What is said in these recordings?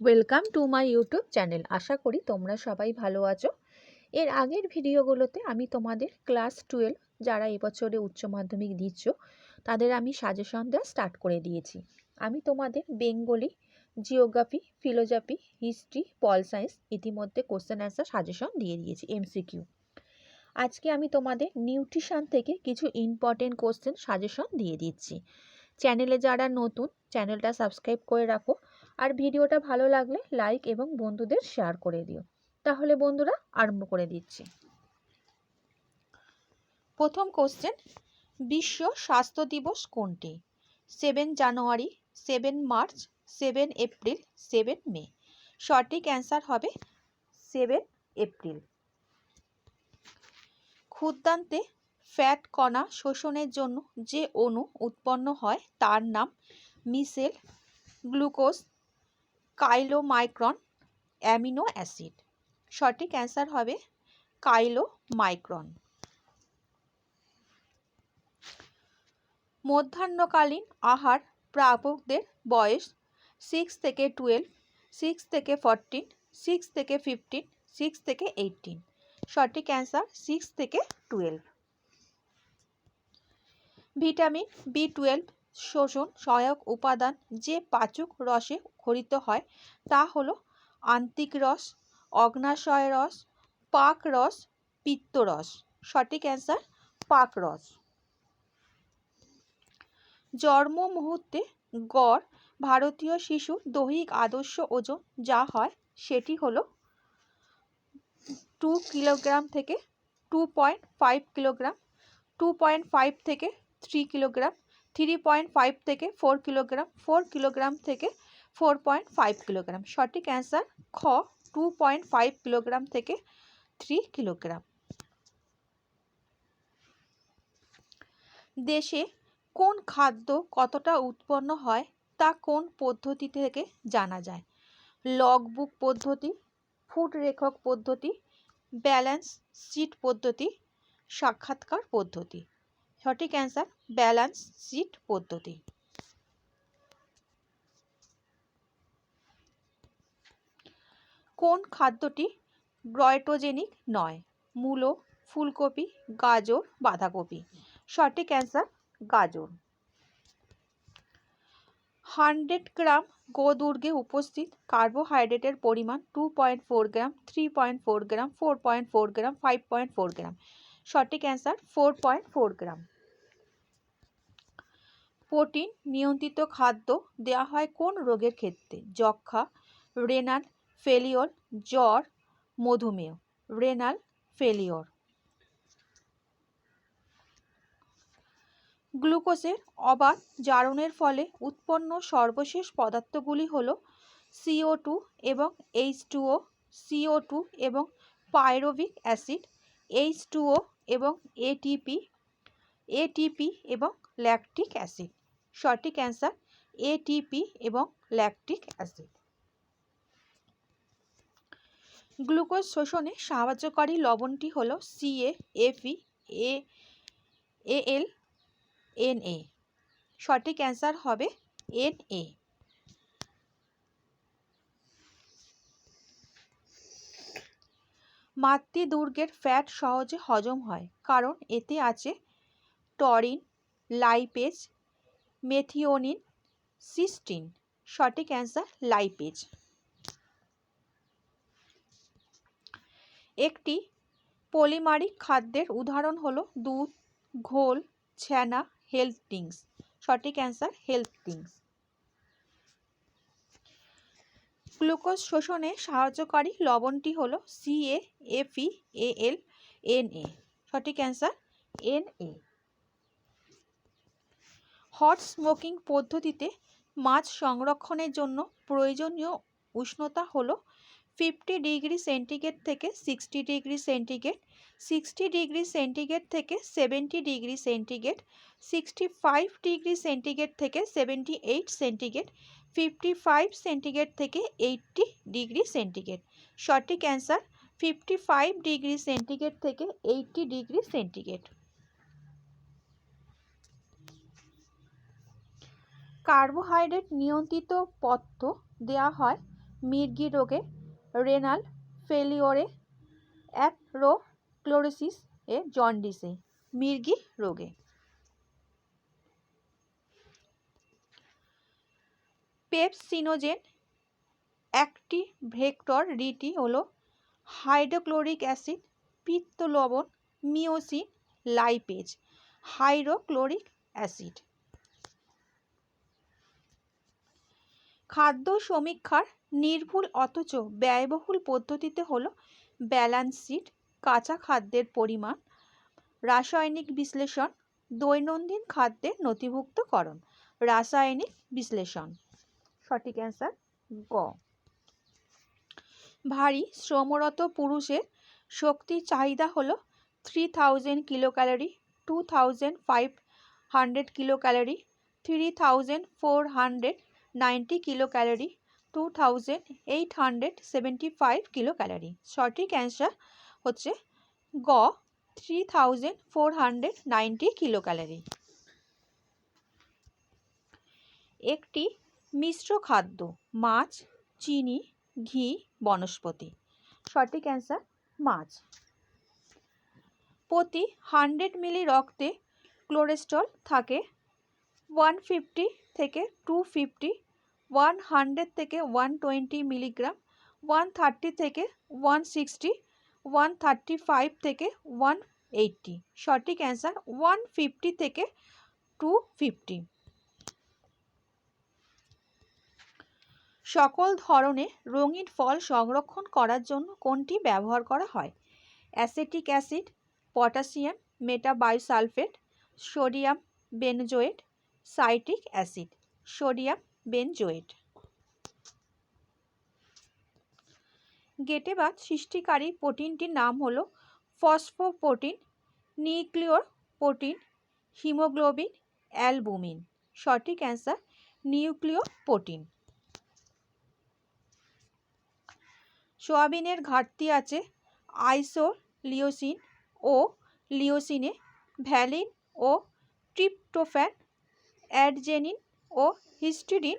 Welcome to my YouTube channel আশা করি তোমরা সবাই ভালো আছো। এর আগের ভিডিওগুলোতে আমি তোমাদের ক্লাস টুয়েলভ যারা এবছরে উচ্চ মাধ্যমিক দিচ্ছ, তাদের আমি সাজেশন দেওয়া স্টার্ট করে দিয়েছি। আমি তোমাদের Bengali geography philosophy history pol science ইতিমধ্যে কোশ্চেন অ্যান্সার সাজেশন দিয়ে দিয়েছি এমসিকিউ আজকে আমি তোমাদের নিউট্রিশন থেকে কিছু ইম্পর্টেন্ট কোশ্চেন সাজেশন দিয়ে দিচ্ছি। চ্যানেলে যারা নতুন চ্যানেলটা সাবস্ক্রাইব করে রাখো। আর ভিডিওটা ভালো লাগলে লাইক এবং বন্ধুদের শেয়ার করে দিও। তাহলে বন্ধুরা, আরম্ভ করে দিচ্ছি। প্রথম কোশ্চেন বিশ্ব স্বাস্থ্য দিবস কোনটি? Seven January seven March seven April seven May সঠিক অ্যান্সার হবে সেভেন এপ্রিল ক্ষুদ্রান্তে ফ্যাট কণা শোষণের জন্য যে অণু উৎপন্ন হয় তার নাম micelle glucose chylomicron amino acid. সঠিক অ্যান্সার হবে কাইলোমাইক্রন। মধ্যাহ্নকালীন আহার প্রাপকদের বয়স সিক্স থেকে টুয়েলভ সিক্স থেকে ফরটিন সিক্স থেকে ফিফটিন সিক্স থেকে এইটিন সঠিক অ্যান্সার সিক্স থেকে টুয়েলভ ভিটামিন বি টুয়েলভ শোষণ, সহায়ক উপাদান যে পাচক রসে খরিত হয়, তা হল আন্তিক রস, অগ্নাশয় রস, পাক রস পিত্তরস সঠিক অ্যান্সার পাক রস। জন্ম মুহূর্তে গড়, ভারতীয় শিশুর দৈহিক আদর্শ ওজন যা হয়, সেটি হলো টু কিলোগ্রাম থেকে two point five kilogram two point five থেকে three kilogram three point five থেকে ফোর কিলোগ্রাম ফোর কিলোগ্রাম থেকে ফোর পয়েন্ট ফাইভ কিলোগ্রাম সঠিক অ্যান্সার খ টু পয়েন্ট ফাইভ কিলোগ্রাম থেকে থ্রি কিলোগ্রাম দেশে কোন খাদ্য কতটা উৎপন্ন হয় তা কোন পদ্ধতি থেকে জানা যায়? লগ বুক পদ্ধতি ফুড রেখক পদ্ধতি ব্যালেন্স শিট পদ্ধতি, সাক্ষাৎকার পদ্ধতি। সঠিক অ্যান্সার, ব্যালেন্স শিট পদ্ধতি। কোন খাদ্যটি গ্রয়টোজেনিক নয়? মূলো, ফুলকপি, গাজর, বাঁধাকপি। সঠিক অ্যান্সার, গাজর। হান্ড্রেড গ্রাম গোদুর্গে উপস্থিত কার্বোহাইড্রেটের পরিমাণ two point four gram, three point four gram, four point four gram, five point four gram. সঠিক answer, four point four gram. Protein নিয়ন্ত্রিত খাদ্য দেওয়া হয় কোন রোগের ক্ষেত্রে? যক্ষা রেনাল ফেলিওর জ্বর, মধুমেহ। রেনাল ফেলিওর গ্লুকোজের অবাধ জারণের ফলে উৎপন্ন সর্বশেষ পদার্থগুলি হল সিও টু এবং H two O CO two এবং pyruvic acid, H two O এবং এটিপি এটিপি এবং ল্যাকটিক অ্যাসিড। সঠিক অ্যান্সার এটিপি এবং ল্যাকটিক অ্যাসিড। গ্লুকোজ শোষণে সাহায্যকারী লবণটি হল CA এফি A L, N A. সঠিক অ্যান্সার হবে এন এ। মাতৃদুর্গের ফ্যাট সহজে হজম হয়, কারণ এতে আছে টরিন, লাইপেজ মেথিওনিন, সিস্টিন, সঠিক অ্যান্সার লাইপেজ। একটি পলিমারিক খাদ্যের উদাহরণ হলো দুধ, ঘোল, ছানা হেলথ ড্রিঙ্কস সঠিক অ্যান্সার হেলথ ড্রিঙ্কস গ্লুকোজ শোষণে সাহায্যকারী লবণটি হলো সিএ এফি এল এন এ সঠিক অ্যান্সার এ হট স্মোকিং পদ্ধতিতে মাছ সংরক্ষণের জন্য প্রয়োজনীয় উষ্ণতা হলো ফিফটি ডিগ্রি সেন্টিগ্রেড থেকে sixty degree centigrade, sixty degree centigrade থেকে seventy degree centigrade, sixty five degree centigrade থেকে seventy eight centigrade, fifty five centigrade থেকে এইটটি ডিগ্রি সেন্টিগ্রেড। সঠিক answer, fifty five degree centigrade থেকে এইটটি ডিগ্রি সেন্টিগ্রেড। কার্বোহাইড্রেট নিয়ন্ত্রিত পথ্য দেওয়া হয় মির্গি রোগে। রেনাল ফেলিওরে অ্যাথরোক্লোরোসিস এ জন্ডিসে, মির্গি রোগে। পেপসিনোজেন একটি ভেক্টর রিটি হলো হাইড্রোক্লোরিক অ্যাসিড পিত্ত লবণ মিওসিন লাইপেজ হাইড্রোক্লোরিক অ্যাসিড। খাদ্য সমীক্ষার নির্ভুল অথচ ব্যয়বহুল পদ্ধতিতে হলো ব্যালান্স শিট কাঁচা খাদ্যের পরিমাণ, রাসায়নিক বিশ্লেষণ, দৈনন্দিন খাদ্যের নথিভুক্তকরণ, রাসায়নিক বিশ্লেষণ। সঠিক অ্যান্সার গ। ভারী শ্রমরত পুরুষের শক্তির চাহিদা হলো three thousand kilo calorie two thousand five hundred kilo calorie three thousand four hundred ninety kilo calorie two thousand eight hundred seventy five kilo calorie সঠিক অ্যান্সার হচ্ছে গ, three thousand four hundred ninety kilo calorie একটি মিশ্র খাদ্য, মাছ, চিনি, ঘি, বনস্পতি। সঠিক answer, মাছ। প্রতি হান্ড্রেড মিলি রক্তে কোলেস্ট্রল থাকে ওয়ান ফিফটি থেকে টু ফিফটি ওয়ান হান্ড্রেড থেকে one twenty milligram one thirty থেকে one sixty one thirty five থেকে ওয়ান এইটটি সঠিক অ্যান্সার ওয়ান ফিফটি থেকে টু ফিফটি সকল ধরনের রঙিন ফল সংরক্ষণ করার জন্য কোনটি ব্যবহার করা হয়? Acetic acid, potassium metabisulphite sodium benzoate, citric acid. Sodium benzoate গেটেবাত সৃষ্টিকারী প্রোটিনটির নাম হলো phosphoprotein nucleoprotein haemoglobin, albumin. সঠিক অ্যান্সার নিউক্লিয় প্রোটিন সোয়াবিনের ঘাটতি আছে আইসো লিওসিন ও লিওসিনে, ভ্যালিন ও ট্রিপ্টোফ্যান, অ্যাডজেনিন ও হিস্টিডিন,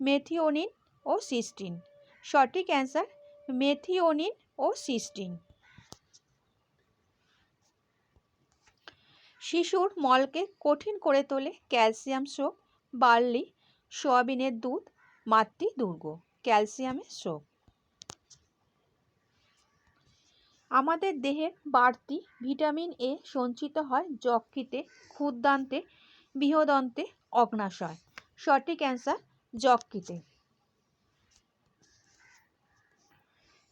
মেথিওনিন ও সিস্টিন। সঠিক অ্যান্সার, মেথিওনিন ও সিস্টিন। শিশুর মলকে কঠিন করে তোলে ক্যালসিয়াম স্রোত, বার্লি, সোয়াবিনের দুধ, মাতৃ দুর্গ, ক্যালসিয়ামের স্রোত। আমাদের দেহের বাড়তি ভিটামিন এ সঞ্চিত হয় যকৃতে, ক্ষুদ্রান্তে, বৃহদন্তে, অগ্নাশয়। সঠিক অ্যান্সার যকৃতে।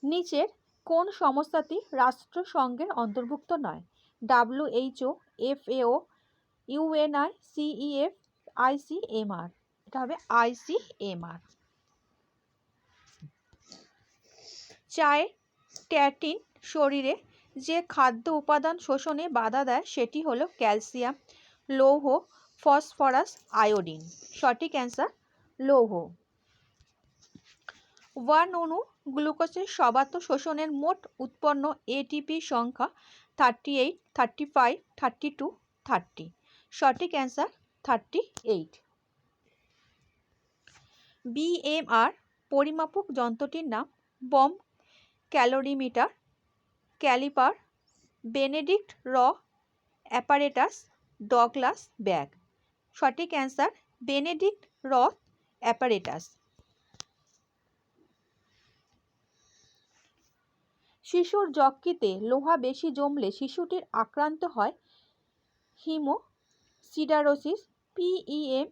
নিচের কোন সংস্থাটি রাষ্ট্রসংঘের অন্তর্ভুক্ত নয়? WHO FAO UNICEF ICMR এটা হবে আইসিএমআর চায়ে ট্যাটিন শরীরে যে খাদ্য উপাদান শোষণে বাধা দেয়, সেটি হলো ক্যালসিয়াম, লৌহ ফসফরাস আয়োডিন। সঠিক অ্যান্সার লৌহ। ওয়ান অণু গ্লুকোজের সবাত শোষণের মোট উৎপন্ন এটিপি সংখ্যা thirty eight, thirty five, thirty two, thirty. সঠিক অ্যান্সার থার্টি এইট। বিএমআর পরিমাপক যন্ত্রটির নাম বম, ক্যালোরিমিটার, ক্যালিপার, বেনেডিক্ট র অ্যাপারেটাস, ডগলাস ব্যাগ। সঠিক অ্যান্সার বেনেডিক্ট র অ্যাপারেটাস। শিশুর যকৃতে লোহা বেশি জমলে শিশুটির আক্রান্ত হয় হিমো সিডারোসিস পিইএম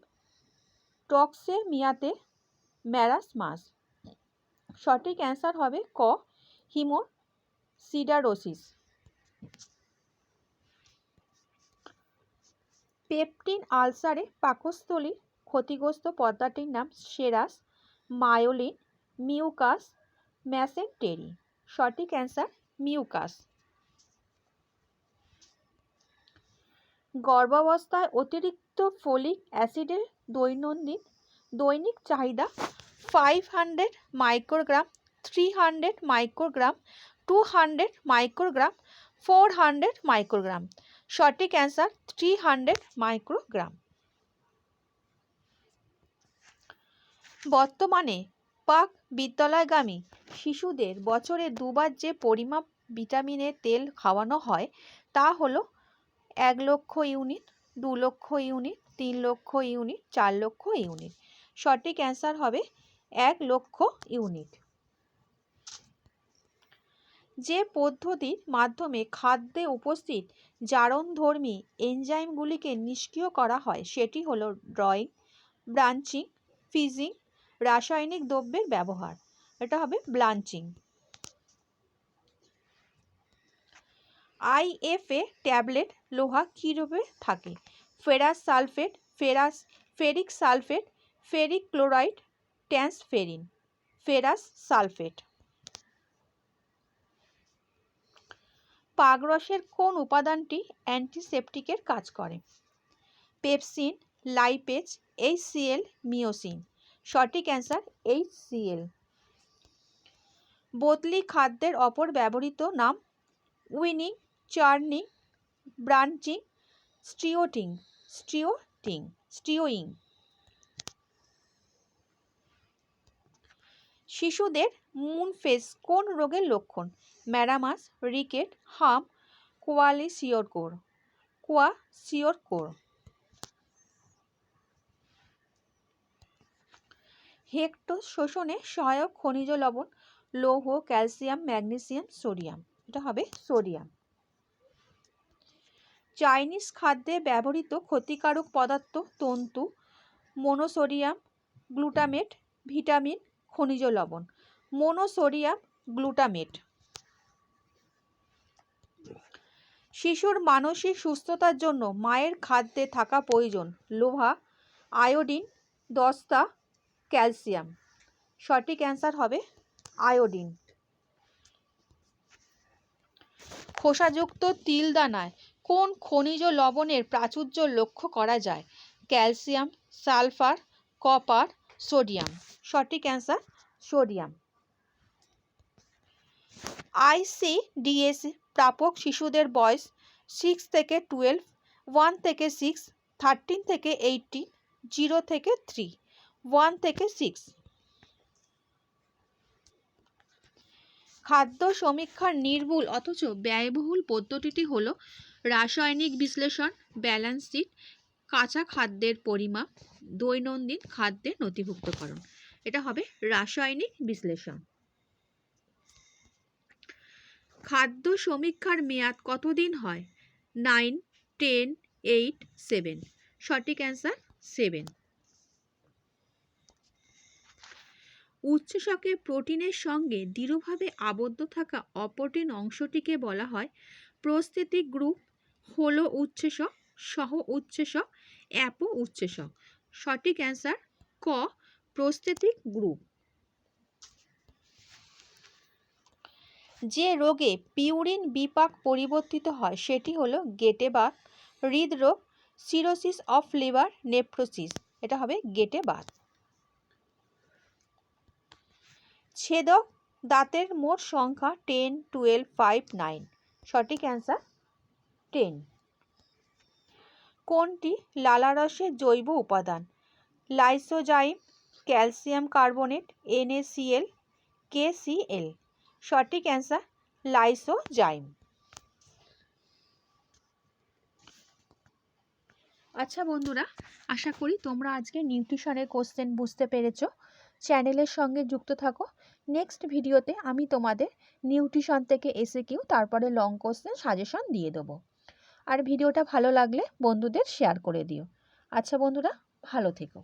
টক্সেমিয়াতে ম্যারাসমাস সঠিক অ্যান্সার হবে ক হিমো সিডারোসিস পেপটিন আলসারে পাকস্থলীর ক্ষতিগ্রস্ত পর্দাটির নাম সেরাস, মায়োলিন, মিউকাস, ম্যাসেন্টেরি। সঠিক অ্যান্সার, মিউকাস। গর্ভাবস্থায় অতিরিক্ত ফলিক অ্যাসিডের দৈনন্দিন দৈনিক চাহিদা five hundred microgram three hundred microgram two hundred microgram four hundred microgram. সঠিক অ্যান্সার থ্রি হান্ড্রেড মাইক্রোগ্রাম বর্তমানে পাক বিদ্যালয়গামী শিশুদের বছরে দুবার যে পরিমাপ ভিটামিনের তেল খাওয়ানো হয়, তা হলো এক লক্ষ ইউনিট দু লক্ষ ইউনিট তিন লক্ষ ইউনিট চার লক্ষ ইউনিট সঠিক অ্যান্সার হবে এক লক্ষ ইউনিট যে পদ্ধতির মাধ্যমে খাদ্যে উপস্থিত জারণধর্মী এনজাইমগুলিকে নিষ্ক্রিয় করা হয়, সেটি হলো ড্রয়িং, ব্রাঞ্চিং, ফিজিং, রাসায়নিক দ্রব্যের ব্যবহার। এটা হবে ব্লাঞ্চিং আইএফএ ট্যাবলেট লোহা কী রূপে থাকে? Ferrous sulphate, ferrous, ferric sulphate, ferric chloride, transferrin. Ferrous sulphate. পাগরসের কোন উপাদানটি অ্যান্টিসেপটিকের কাজ করে? পেপসিন লাইপেজ এইচসিএল মিওসিন সঠিক অ্যান্সার এইচসিএল বদলি খাদ্যের অপর ব্যবহৃত নাম উইনিং, চার্নিং, ব্রাঞ্চিং, স্ট্রিওটিং স্ট্রিওটিং স্ট্রিওইং শিশুদের মুন ফেস কোন রোগের লক্ষণ? ম্যারামাস রিকেট হাম কোয়ালিসিওরকোর কোর হেক্টো শোষণে সহায়ক খনিজ লবণ, লৌহ, ক্যালসিয়াম, ম্যাগনেসিয়াম, সোডিয়াম। এটা হবে সোডিয়াম। চাইনিজ খাদ্যে ব্যবহৃত ক্ষতিকারক পদার্থ তন্তু মনোসোডিয়াম গ্লুটামেট ভিটামিন খনিজ লবণ। Monosodium glutamate. শিশুর মানসিক সুস্থতার জন্য মায়ের খাদ্যে থাকা প্রয়োজন লোহা, আয়োডিন, দস্তা, ক্যালসিয়াম। সঠিক অ্যান্সার হবে আয়োডিন। খোসাযুক্ত তিল দানায় কোন খনিজ লবণের প্রাচুর্য লক্ষ্য করা যায়? Calcium, sulphur, copper, sodium. সঠিক অ্যান্সার, সোডিয়াম। আইসিডিএস প্রাপক শিশুদের বয়স সিক্স থেকে টুয়েলভ ওয়ান থেকে সিক্স থার্টিন থেকে এইটিন জিরো থেকে থ্রি ওয়ান থেকে সিক্স খাদ্য সমীক্ষার নির্ভুল অথচ ব্যয়বহুল পদ্ধতিটি হলো রাসায়নিক বিশ্লেষণ ব্যালেন্স শিট কাঁচা খাদ্যের পরিমাপ, দৈনন্দিন খাদ্যের নথিভুক্তকরণ। এটা হবে রাসায়নিক বিশ্লেষণ। খাদ্য সমীক্ষার মেয়াদ কতদিন হয়? Nine, ten, eight, seven. সঠিক অ্যান্সার, সেভেন। উচ্চশকে প্রোটিনের সঙ্গে দৃঢ়ভাবে আবদ্ধ থাকা অপটিন অংশটিকে বলা হয় প্রস্থেটিক গ্রুপ, হলো উচ্চেষক সহ উচ্চেষক অ্যাপ উচ্চেষক সঠিক অ্যান্সার, ক, প্রস্থেটিক গ্রুপ। যে রোগে পিউরিন বিপাক পরিবর্তিত হয় সেটি হলো গেটেবাত হৃদরোগ, সিরোসিস অফ লিভার নেফ্রোসিস এটা হবে গেটেবাত ছেদক দাঁতের মোট সংখ্যা টেন, টুয়েলভ, ফাইভ, নাইন। সঠিক অ্যান্সার টেন। কোনটি লালারসের জৈব উপাদান? Lysozyme, calcium carbonate, NaCl, KCl. সঠিক অ্যান্সার লাইসোজাইম। আচ্ছা বন্ধুরা, আশা করি তোমরা আজকে নিউট্রিশনের কোশ্চেন বুঝতে পেরেছ। চ্যানেলের সঙ্গে যুক্ত থাকো। নেক্সট ভিডিওতে আমি তোমাদের নিউট্রিশন থেকে এসে কিউ তারপরে লং কোশ্চেন সাজেশন দিয়ে দেবো। আর ভিডিওটা ভালো লাগলে বন্ধুদের শেয়ার করে দিও। আচ্ছা বন্ধুরা, ভালো থেকো।